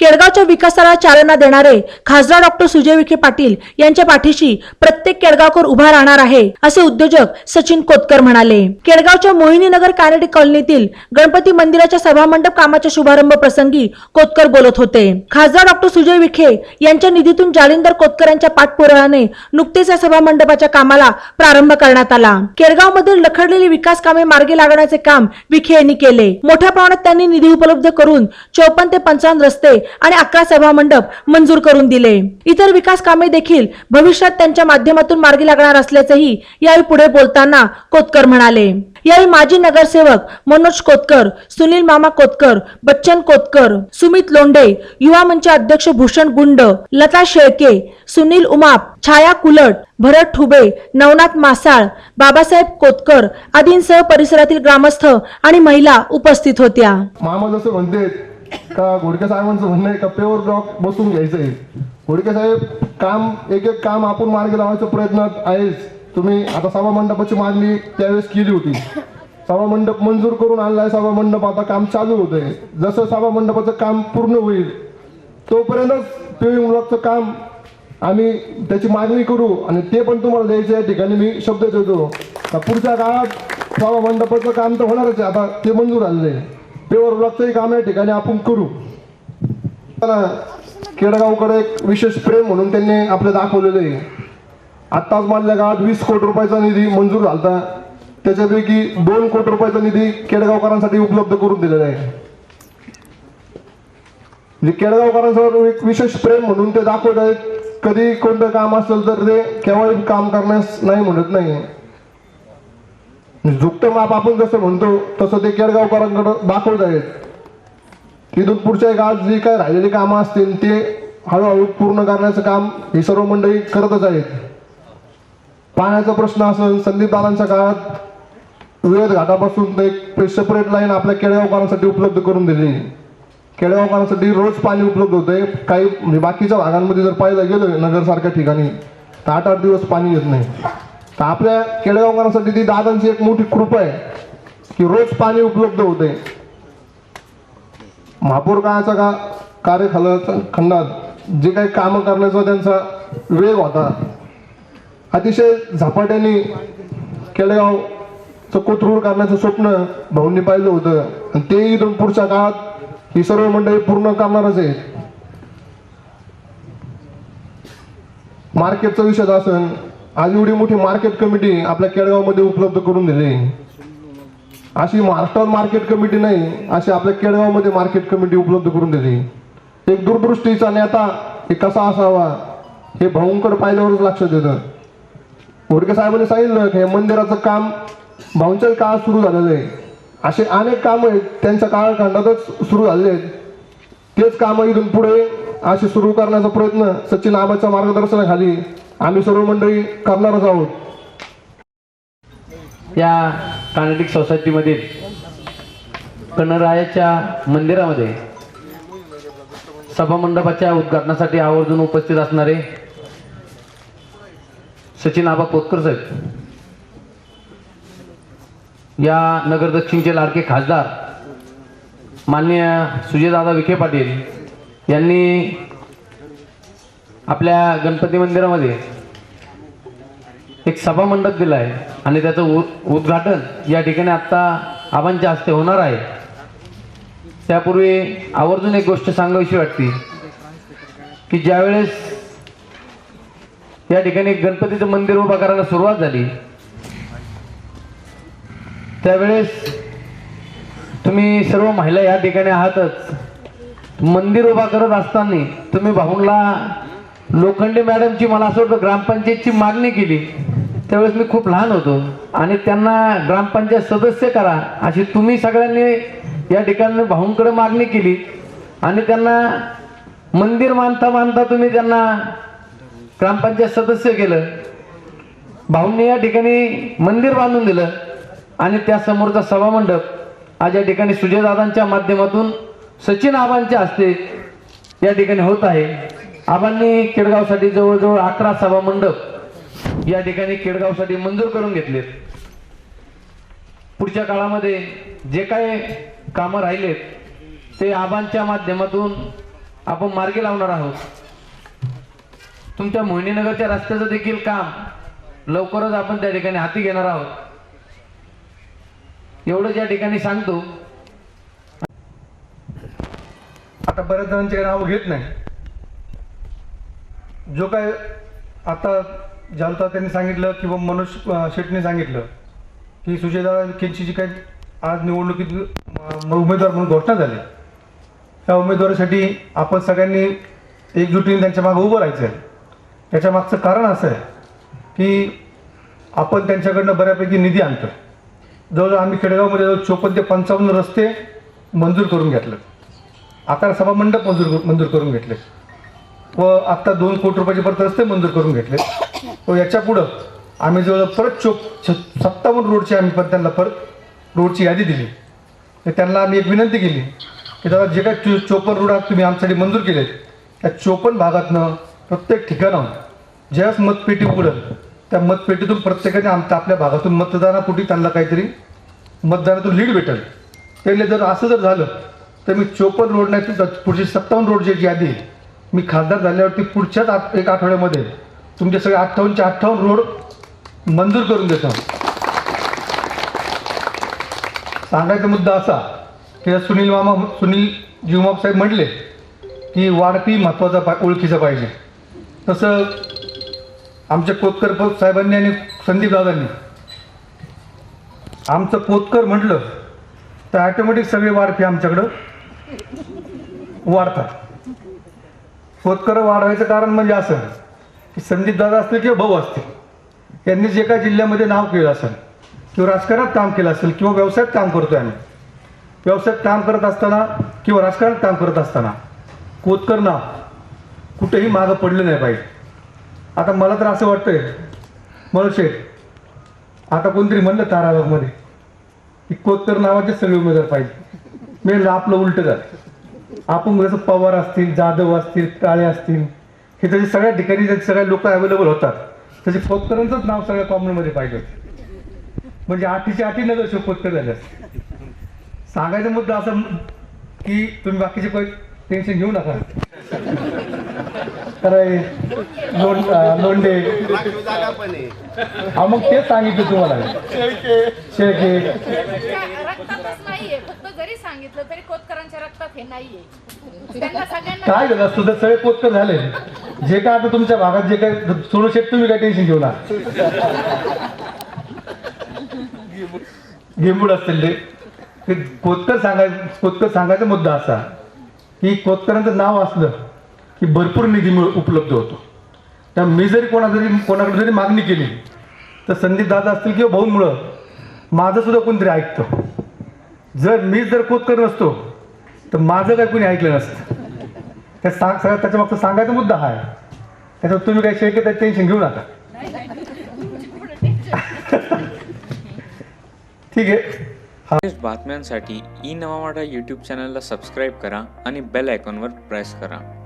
केडगावच्या विकासाला चालना देणारे खासदार डॉक्टर सुजय विखे पाटील यांच्या पाठीशी प्रत्येक केडगावकर उभा राहणार आहे असे उद्योजक सचिन कोतकर म्हणाले. केडगावच्या मोहिनीनगर कानडी कॉलनीतील गणपती मंदिराच्या सभामंडप कामाच्या शुभारंभ प्रसंगी कोतकर बोलत होते. खासदार डॉक्टर सुजय विखे यांच्या निधीतून जालिंदर कोतकर यांच्या पाठपुराव्याने नुकतेच या सभामंडपाच्या कामाला प्रारंभ करण्यात आला. केडगाव मधील लखडलेली विकास कामे मार्गी लागण्याचे काम विखे यांनी केले. मोठ्या प्रमाणात त्यांनी निधी उपलब्ध करून चौपन्न ते पंचावन्न रस्ते आणि अकरा सभामंडप मंजूर करून दिले. इतर विकास कामे देखील भविष्यात त्यांच्या माध्यमातून मार्गी लागणार असल्याचंही यावेळी पुढे बोलताना कोतकर म्हणाले. यावेळी माजी नगरसेवक मनोज कोतकर सुनील मामा कोतकर बच्चन कोतकर सुमित लोंढे युवा मंच अध्यक्ष भूषण गुंड लता शेळके सुनील उमाप छाया कुलट भरत ठुबे नवनाथ मासाळ बाबासाहेब कोतकर आदींसह परिसरातील ग्रामस्थ आणि महिला उपस्थित होत्या. मामा जसं म्हणते का घोडके साहेबांचं म्हणणं आहे का पेवर ब्लॉक बसून घ्यायचंय? घोडके साहेब काम एक एक काम आपण मार्ग लावायचा प्रयत्न आहेच. तुम्ही आता सभा मंडपाची मागणी त्यावेळेस केली होती. सभा मंडप मंजूर करून आणलाय सभा मंडप आता काम चालू होतंय. जसं सभा मंडपाचं काम पूर्ण होईल तोपर्यंतच पेविंग ब्लॉकचं काम आम्ही त्याची मागणी करू आणि ते पण तुम्हाला द्यायचं या ठिकाणी मी शब्द देतो. पुढच्या काळात सभा मंडपाचं काम तर होणारच आहे. आता ते मंजूर झालेलं आहे. पेवर ब्लॉकचंही काम या ठिकाणी आपण करू. त्याला केडगावकडे एक विशेष प्रेम म्हणून त्यांनी आपलं दाखवलेलं आहे. आत्ताच मधल्या काळात वीस कोटी रुपयाचा निधी मंजूर झाला त्याच्यापैकी दोन कोटी रुपयाचा निधी केडगावकरांसाठी उपलब्ध करून दिलेला आहे. म्हणजे केडगावकरांसमोर एक विशेष प्रेम म्हणून ते दाखवत आहेत. कधी कोणतं काम असेल तर ते केव्हाही काम करण्यास नाही म्हणत नाही. झुकतं माप आपण जसं म्हणतो तसं ते केडगावकरांकडं दाखवत आहेत. तिथून पुढच्या काळात जी काय राहिलेली कामं असतील ते हळूहळू पूर्ण करण्याचं काम ही सर्व मंडळी करतच आहेत. पाण्याचा प्रश्न असेल संदीप दादांच्या काळात वेळ घाटापासून एक सेपरेट लाईन आपल्या केळगावकरांसाठी उपलब्ध करून दिली. खेडेगावकरांसाठी रोज पाणी उपलब्ध होते काही म्हणजे बाकीच्या भागांमध्ये जर पाहिलं गेलं नगरसारख्या ठिकाणी तर आठ आठ दिवस पाणी येत नाही. आपल्या खेडेगावकरांसाठी ती दादांची एक मोठी कृपा आहे की रोज पाणी उपलब्ध होते महापौर काळाचा का कार्यखाल खंडात जे काही कामं करण्याचा त्यांचा वेग होता. अतिशय झपाट्याने केळेगावचं कोथरूड करण्याचं स्वप्न भाऊंनी पाहिलं होतं. आणि तेही इथून पुढच्या काळात ही सर्व मंडळी पूर्ण करणारच आहे मार्केटचा विषय असेल आज एवढी मोठी मार्केट कमिटी आपल्या केडगावमध्ये उपलब्ध करून दिली. अशी महाराष्ट्रात मार्केट कमिटी नाही अशी आपल्या केळगावमध्ये मार्केट कमिटी उपलब्ध करून दिली. एक दूरदृष्टीचा नेता हे कसा असावा हे भाऊंकडे पाहिल्यावरच लक्षात येतं घोडके साहेबांनी सांगितलं की हे मंदिराचं काम भाऊंच्याच काळात सुरू झालेलं आहे. असे अनेक कामं आहेत त्यांच्या काळखंडातच सुरू झालेले आहेत. तेच कामं इथून पुढे असे सुरू करण्याचा प्रयत्न सचिन आबाच्या मार्गदर्शनाखाली आम्ही सर्व मंडळी करणारच आहोत. या कानेटिक सोसायटीमधील कणरायाच्या मंदिरामध्ये सभामंडपाच्या उद्घाटनासाठी आवर्जून उपस्थित असणारे सचिन आबा कोतकर साहेब या नगर दक्षिणचे लाडके खासदार माननीय सुजयदादा विखे पाटील यांनी आपल्या गणपती मंदिरामध्ये एक सभामंडप दिला आहे. आणि त्याचं उ उद्घाटन या ठिकाणी आत्ता आबांच्या हस्ते होणार आहे. त्यापूर्वी आवर्जून एक गोष्ट सांगावीशी वाटते की ज्यावेळेस या ठिकाणी गणपतीचं मंदिर उभा करायला सुरुवात झाली त्यावेळेस तुम्ही सर्व महिला या ठिकाणी आहातच. मंदिर उभा करत असताना तुम्ही भाऊंला लोखंडे मॅडमची मला असं वाटतं ग्रामपंचायतची मागणी केली. त्यावेळेस मी खूप लहान होतो. आणि त्यांना ग्रामपंचायत सदस्य करा अशी तुम्ही सगळ्यांनी या ठिकाणी भाऊंकडे मागणी केली. आणि त्यांना मंदिर मानता मानता तुम्ही त्यांना ग्रामपंचायत सदस्य केलं. भाऊंनी या ठिकाणी मंदिर बांधून दिलं. आणि त्या समोरचा सभामंडप आज या ठिकाणी सुजयदादांच्या माध्यमातून सचिन आबांच्या हस्ते या ठिकाणी होत आहे. आबांनी केडगावसाठी जवळजवळ अकरा सभा मंडप या ठिकाणी केडगावसाठी मंजूर करून घेतलेत. पुढच्या काळामध्ये जे काय कामं राहिलेत ते आबांच्या माध्यमातून आपण मार्गी लावणार आहोत. तुमच्या मोहिनीनगरच्या रस्त्याचं देखील काम लवकरच आपण त्या ठिकाणी हाती घेणार आहोत. एवढंच या ठिकाणी सांगतो. आता बऱ्याच जणांचे नाव घेत नाही. जो काय आता जालता त्यांनी सांगितलं किंवा मनोज अं, शेटने सांगितलं की सुजयदादा विखेंची जी काही आज निवडणुकीत उमेदवार म्हणून घोषणा झाली त्या उमेदवारासाठी आपण सगळ्यांनी एकजुटीने त्यांच्या मागं उभं राहायचं आहे. त्याच्या मागचं कारण असं आहे की आपण त्यांच्याकडनं बऱ्यापैकी निधी आणतो जवळजवळ आम्ही खेडेगावमध्ये जवळ चोपन्न ते पंचावन्न रस्ते मंजूर करून घेतलं आता सभा मंडप मंजूर मंजूर करून घेतले व आत्ता दोन कोटी रुपयाचे परत रस्ते मंजूर करून घेतले. व याच्या पुढं आम्ही जवळ परत चोप छ- सत्तावन्न रोडची आम्ही परत त्यांना परत रोडची यादी दिली. तर त्यांना आम्ही एक विनंती केली की दादा जे काही चो चोपन्न रोड आहात तुम्ही आमच्यासाठी मंजूर केलेत त्या चोपन्न भागातनं प्रत्येक ठिकाणाहून ज्यावेळेस मतपेटी उघडेल त्या मतपेटीतून प्रत्येकाने आमच्या आपल्या भागातून मतदानापुढे त्यांना काहीतरी मतदानातून लीड भेटेल. त्याला जर असं जर झालं तर मी चोपन्न रोड नाही तर पुढची सत्तावन्न रोडची जी यादी आहे, मी खासदार झाल्यावरती पुढच्याच आठ एक आठवड्यामध्ये तुमचे सगळे अठ्ठावन्नचे अठ्ठावन्न रोड मंजूर करून देतो. सांगायचा मुद्दा असा की सुनील मामा सुनील जीवमाप साहेब म्हटले की वाढपी महत्त्वाचा पा ओळखीचा पाहिजे. तसं आमच्या कोतकर साहेबांनी आणि संदीप दादांनी आमचं कोतकर म्हटलं तर ॲटोमॅटिक सगळे वाढपी आमच्याकडं. वाढतात. कोतकर वाढवायचं कारण म्हणजे असं की संदीप दादा असतील किंवा भाऊ असतील यांनी जे काही जिल्ह्यामध्ये नाव केलं असेल किंवा राजकारणात काम केलं असेल किंवा व्यवसायात काम करतो आम्ही व्यवसायात काम करत असताना किंवा राजकारणात काम करत असताना कोतकर नाव कुठेही मागं पडलं नाही पाहिजे. आता मला तर असं वाटतंय मनोज आता कोणतरी म्हणलं ताराबागमध्ये की कोतकर नावाचे सगळे उमेदवार पाहिजे. मी आपलं उलट झालं. आपण जसं पवार असतील जाधव असतील काळे असतील हे त्याचे सगळ्या ठिकाणी सगळे लोक अवेलेबल होतात त्याचे खोतकरांचंच नाव सगळ्या कॉमनमध्ये पाहिजे म्हणजे आठीच्या आठी नगर शो खोतकर झाले सांगायचा मुद्दा असा की तुम्ही बाकीचे काही टेन्शन घेऊ नका. तर हा मग तेच सांगितलं तुम्हाला. शेळके रक्तातच नाहीये फक्त जरी सांगितलं तरी कोतकरांच्या रक्तात हे नाहीये. त्यांना सगळ्यांना काय झालं? असतं तर सगळे कोतकर झाले. जे काय आता तुमच्या भागात जे काय सोनू शेट तुम्ही काय टेन्शन घेऊ नका. गेंबूड असतील ते. कोतकर सांगाय कोतकर सांगायचा मुद्दा असा की कोतकरांचं नाव असलं की भरपूर निधी मिळ उपलब्ध होतो. त्या मी जरी कोणा जरी कोणाकडे जरी मागणी केली तर संदीप दादा असतील किंवा भाऊंमुळं माझं सुद्धा कोणतरी ऐकतं. जर मी जर कोतकर नसतो तर माझं काय कोणी ऐकलं नसतं. त्या सांग सगळं त्याच्या मागचा सांगायचा मुद्दा हा आहे. त्याच्यावर तुम्ही काही शेक त्यात टेन्शन घेऊ नका. ठीक आहे. बातम्यांसाठी ई नवा वाडा यूट्यूब चॅनलला सबस्क्राईब करा आणि बेल आयकॉनवर प्रेस करा.